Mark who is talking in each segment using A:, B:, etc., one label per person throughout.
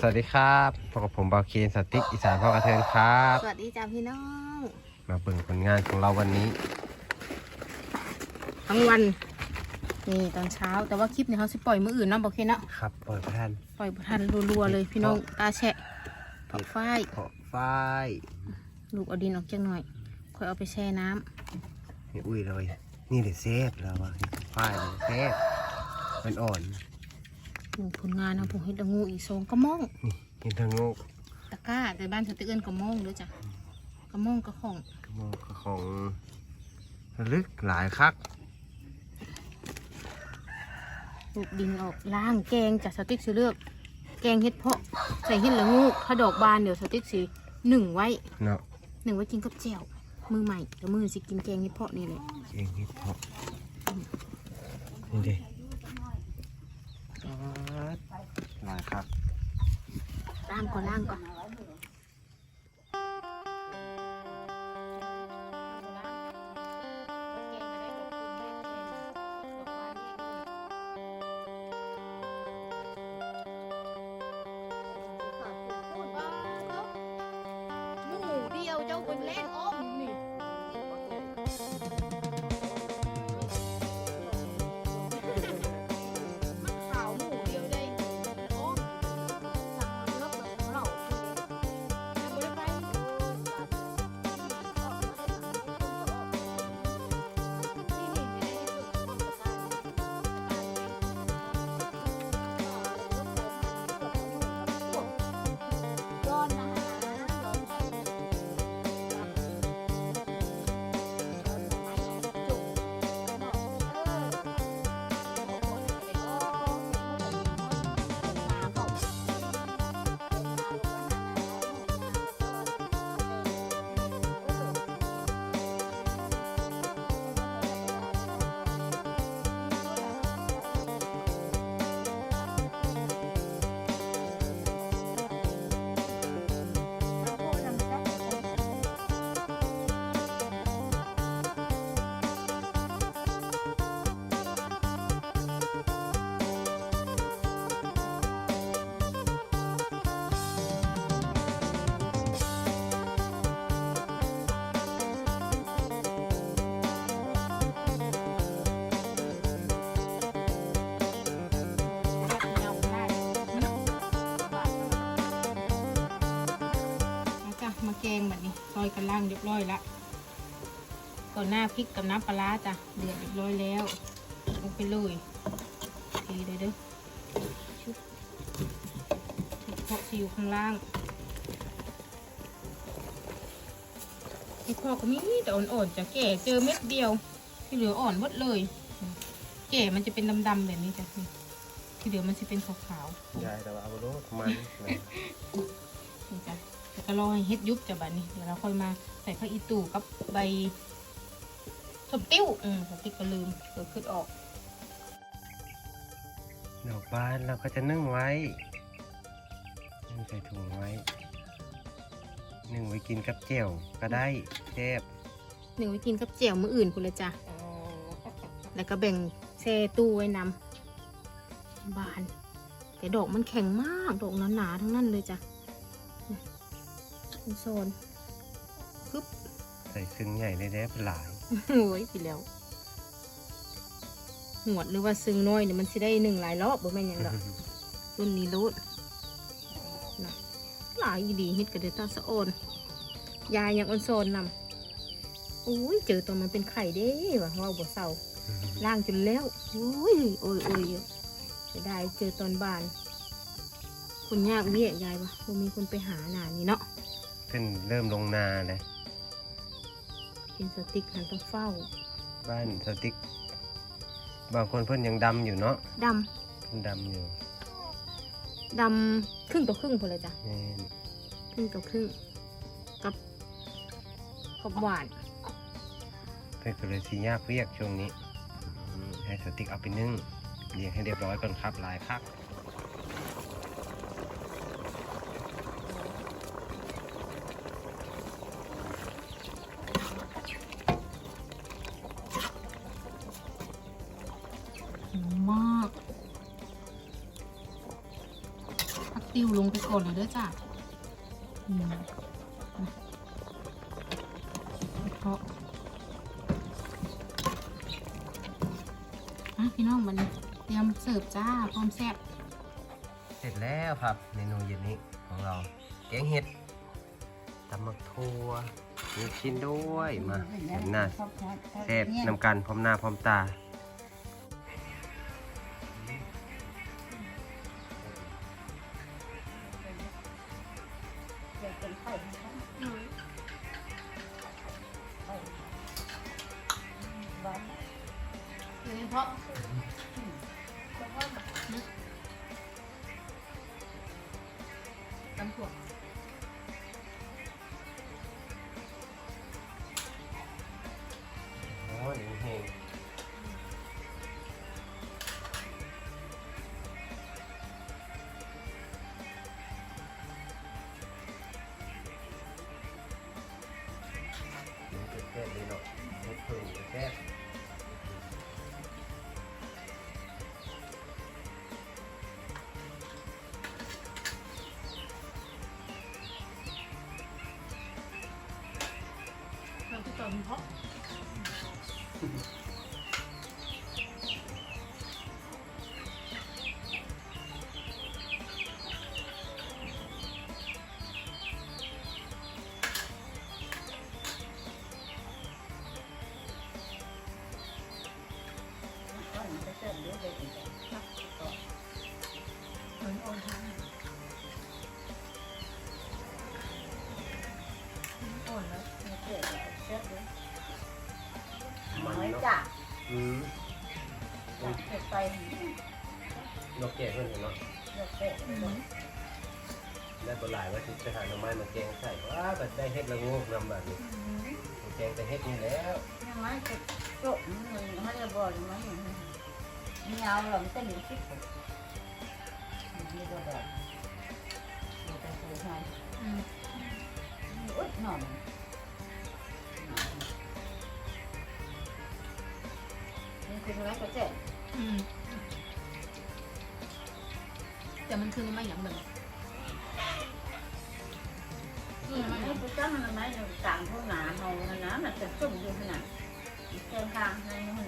A: สวัสดีครับพบกับผมบาวเคนสติ๊กอีสานพ่อกระเทินครับ
B: สวัสดีจ้าพี่น้อง
A: มาเบิ่งผลงานของเราวันนี้
B: ทั้งวัน นี่ตอนเช้า แต่ว่าคลิปเนี่ยเขาสิปล่อยมืออื่นเนาะบอกเคเนาะ
A: ครับปล่อยประทาน
B: ปล่อยบ่ทันรัวๆเลยพี่น้อง ตาแฉะปอกฝ้าย
A: เพาะฝ้าย
B: ลูกเอาดินออกจังหน่อย ค่อยเอาไปแช่น้ำ
A: นี่อุ้ยเลย นี่เดี๋ยวเซฟแล้วว่ะฝ้ายเลยเซฟมันอ่อน
B: ดูผลงานเอาผมเฮ็ดละงูอีกทรงกระม่อง
A: นี่เห็นทางโงก
B: ตะกร้าแต่บ้านสติเอินกระม่องเด้วยจ้ะกระม่องกระของ
A: โงกของลึกหลายคัก
B: ลูกดินออกล้างแกงจากสติ๊กสิเลือก แกงเฮ็ดเพาะใส่เฮ็ดละงูถ้าดอกบานเดี๋ยวสติ๊กสิหนึ่งไว้
A: เนาะ
B: หนึ่งไว้กินกับแจ่วมือใหม่แล้วมือสิกินแกงเฮ็ดเพาะนี่แหละ
A: เองนี่เพาะนี่เด้ หลายคัก
B: ล่างก่อนล่างก่อนหมูเดียวเจ้าเป็นเล่นอ้อม งแบบนี้ซอยกันล่างเรียบร้อยละก่อนหน้าพริกกับน้ำปลาร้าจ้ะเดือดเรียบร้อยแล้วลงไปเลยทีเลยเด้อชุบชุบเพาะที่อยู่ข้างล่างไอ้พ่อก็มีแต่อ่อนๆจะแก่เจอเม็ดเดียวที่เหลืออ่อนหมดเลย แก่มันจะเป็นดำๆแบบนี้จ้ะนี่ที่เหลือมันจะเป็นขาวๆ
A: ยายแต่ว่าเอาโลดมันนะ
B: นี่จ้ะ แล้วก็รอให้เฮ็ดยุบจ้ะบัดนี้เดี๋ยวเราค่อยมาใส่ผักอีตู่กับใบสมติ้วอืมสมติ้วก็ลืมเกิดขึ้นออก
A: ดอกบานเราก็จะนึ่งไว้นึ่งใส่ถุงไว้ นึ่งไว้กินกับเจียวก็ได้แซ่บ
B: หนึ่งไว้กินกับเจียวมื้ออื่นคุณเลยจ้ะแล้วก็แบ่งแช่ตู้ไว้นำบาน แต่ดอกมันแข็งมาก ดอกหนาๆทั้งนั้นเลยจ้ะนี่ เป็นโซนปึ๊บ
A: ใส่ซึ้งใหญ่ได้แล้วหลาย
B: โอ้ยไปแล้วหวดหรือว่าซึ้งน้อยเนี่ยมันสิได้หนึ่งหลายรอบบ่แม่นหยังดอกรุ่นนี้รูดนะหลายอีดีเฮ็ดกระเดตาสะโอนยายยังอ่อนโซนนำอุ้ยเจอตอนมันเป็นไข่เด้ว่ะเว่าบ่เศร้าล่างจนแล้วอุ้ยโอ้ยโอ้ยอยู่เสียดายเจอตอนบานคนยากเบี้ยยายวะบ่มีคนไปหาหนานี่เนาะ
A: ขึ้นเริ่มลงนาเลย
B: เป็นสติ๊กหันต้องเฝ้า
A: บ้านสติ๊กบางคนเพิ่นยังดำอยู่เนาะ
B: ด
A: เพิ่นดำอยู่ำ
B: ดำครึ่งต่อครึ่งพอเลยจ้ะ
A: แม่น
B: ครึ่งต่อครึ่ง กับขอบหวาน
A: เพิ่นก็เลยสียากเรียกช่วงนี้อืมให้สติ๊กเอาไปนึ่งเรียงให้เรียบร้อยก่อนครับหลายคัก
B: ติ
C: วลงไปก่อนเลยเด้อจ้ะเพราะพี่น้องมันเตรียมเสิร์ฟจ้าพร้อมแซ่บ
A: เสร็จแล้วครับเมนูเย็นนี้ของเราแกงเห็ดตำมักทัวมีชิ้นด้วยมาเห็นหน้าแซ่บนำกันพร้อมหน้าพร้อมตา
C: ถั่ว
A: โอ้ยเฮงนี่เป็นแซ่บเลยเนาะเฮ็ดเพิ่มเป็นแซ่บ
C: เรา อื
A: ม
D: จากเผ็ดไป
A: นกแก่เพิ่นเห็นเนาะ
D: เลือกเผ็ด
C: อืม
A: ได้บ่หลายว่าสิไปหาหน่อไม้มาแกงใส่ว้าบัดได้เฮ็ดละโงกนำบัดนี้แกงแต่เฮ็ดนี่แล้ว
D: ยังไงจะโจ๊กมันมันจะบ่อยมันมีเอาหลังเส้นหนึ่งสิบนี่ก็แบบเราไปซื้อให้
C: อืม
D: อุ๊ยหน่อม คืออะไรก็เจ็บ
C: อืมแต่มันคือไม่อย่างเหมือนอืมไม่
D: นี่คือจ้ามันไม่ต่างพวกหนาเฮานะ มันจะจุ่มอยู่ขนาดเส้นข้างในนู่น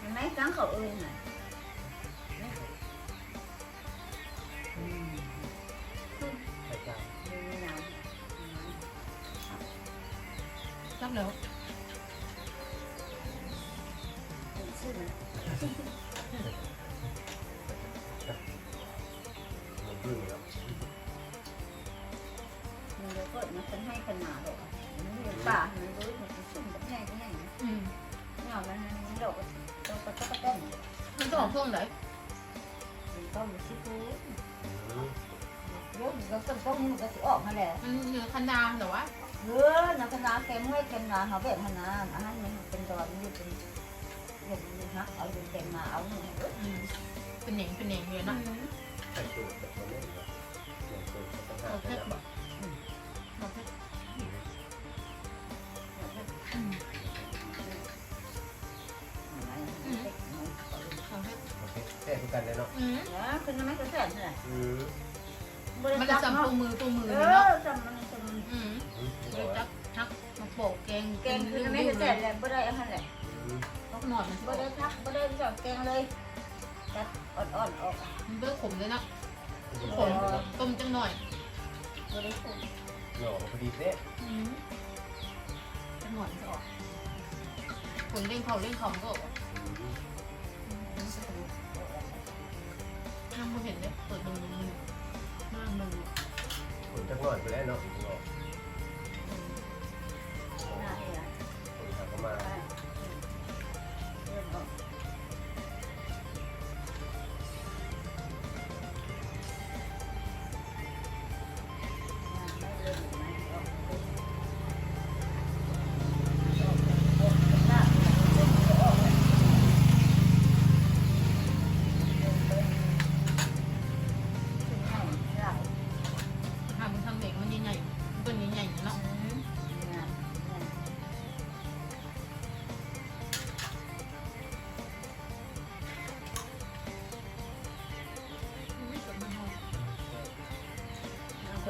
D: มันไม่ตั้งเขาเองน่ะอืม
A: ใส่จาน
D: มีน้
C: รับแล้ว
D: เนื้อมัน
A: มันบึ้งแล้ว
D: มันจะเกิดมันเป็นให้ขนาดหรอกมันเรียนป่ามันรู้มันจะชุ่มแบบง่ายง่าย
C: อืม
D: เงามันมันดอกก็ก็ก็เต้น
C: มันต้องอกช่วงไหน
D: มันก็มีชิบูเยอะมันก็ต้องต้องมันก็จะออกมาแหละ
C: มันเหนือคันดามแต่ว่า
D: เออนักขนาเค็มให้เค็มนาเขาแบบขนาดอันนั้นมันเป็นตอนนี้เป็นเห็นมัน ฮักเอาเป็นเค็มมาเอาหนึ่งเออ
C: อืมเป็นเหน่งเป็นเหน่งเลยเนาะ
A: ใส่สูตรแบบบ่เล่นเนาะใส่สูตรก็ต้องหา
C: เรา
A: ไป
C: แค่
A: แล้ว
C: แบบเราแค่อืมเราแค่
A: โอเคแซ่บคือกันเลยเนาะ
C: อืม
D: นะคือมันไม่กระแสนเลย
A: อืม
C: มันจะจำตัวมือตัวมือ
D: เอ
C: เลยเนาะ
D: อจำมันจำ
C: อืม
A: อืม
C: เดี๋ยวจับทักมาโปะแกง
D: แกงคือไม่กระแสนเลยไม่ได้อะไรแหละ
A: อืม
C: ต้องหนอดมัน
D: ไม่ได้ทักไม่ได้จับแกงเลยจัดอ่อนๆออก
C: มันเบื่อขมเลยเนาะ
A: อืม
C: ขมต้มจังหน่อย
D: ไม่ได้ถูก
A: หน่อพอดีเป๊ะ
C: อืมจังหน่อยมันจะออกผลเล่งเขาเล่งเขามันก็ออก
A: อืม
C: น้ำมันเห็นเลยเปิดดูมือมากมือ
A: ผลจักหน่อยไปแล้วเนาะ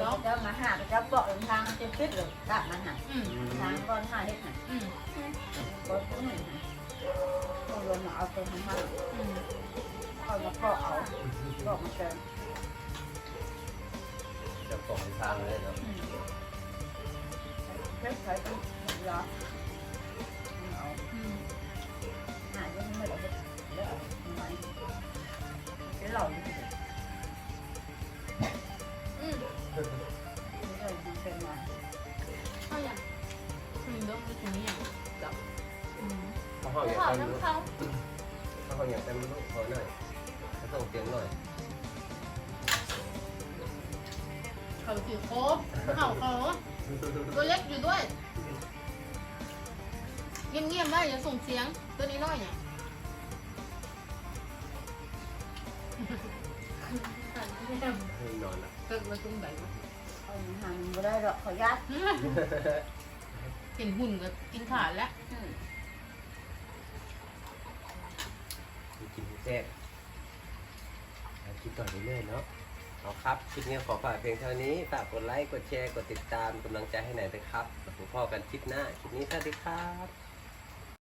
C: ดี๋
D: ยวจะมาหาจะบอกทางจะฟิตเลยกลับมาหา
C: อืม
D: ทางก่อนหาเด็กหา
C: อืม
D: ก็ต้องหนึ่งต้องลงมาเอาตัวข้าง
C: อืม
D: เอามาก็เอาบอกมาเจอ
A: จะตกทางเลยเนาะ
D: เพื่ใช้ต้องรอเอา
C: อืม
D: หายังไม่ได้แล้วทำไม cái lẩu như thế
C: อื
A: ห้องอยาก
C: ขอ
A: เต็มลูก
C: น้ำเขา
A: เขาห้องอยากเต็มลูกขอหน่อยเขาส่งเสียงหน่อย
C: เขาถือโค้บเขาเขาตัวเล็กอยู่ด้วยเงียบๆไว้อย่าส่งเสียงตัวนี้น้อยเนี่ย
A: ให้นอนละ
C: เกิดมาตรงไหนวะ
D: ông hàng vừa đây rồi khỏi gắt
C: เห็นหุ่นก็กินขาดแล้ว
A: กิน แซ่บกินต่อเรื่อยๆเนาะเอาครับคลิปนี้ขอฝากเพียงเท่านี้ฝากกดไลค์กดแชร์กดติดตามกำลังใจให้หน่อยนะครับแล้วพบกันคลิปหน้าคลิปนี้สวัสดีครับ